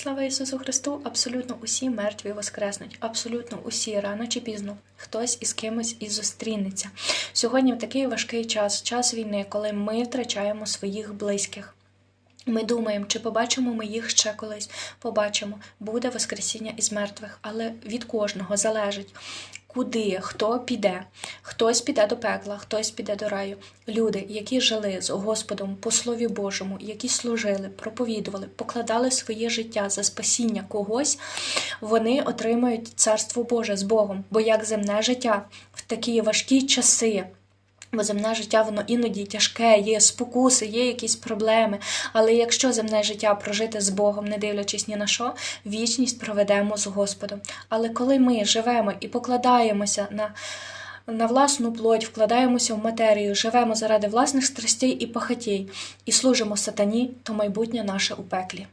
Слава Ісусу Христу! Абсолютно усі мертві воскреснуть, абсолютно усі рано чи пізно хтось із кимось і зустрінеться. Сьогодні в такий важкий час, час війни, коли ми втрачаємо своїх близьких. Ми думаємо, чи побачимо ми їх ще колись. Побачимо, буде Воскресіння із мертвих, але від кожного залежить, куди хто піде. Хтось піде до пекла, хтось піде до раю. Люди, які жили з Господом по Слові Божому, які служили, проповідували, покладали своє життя за спасіння когось, вони отримають царство Боже з Богом. Бо як земне життя в такі важкі часи. Бо земне життя воно іноді тяжке, є спокуси, є якісь проблеми. Але якщо земне життя прожити з Богом, не дивлячись ні на що, вічність проведемо з Господом. Але коли ми живемо і покладаємося на, на власну плоть, вкладаємося в матерію, живемо заради власних страстей і похотей, і служимо сатані, то майбутнє наше у пеклі.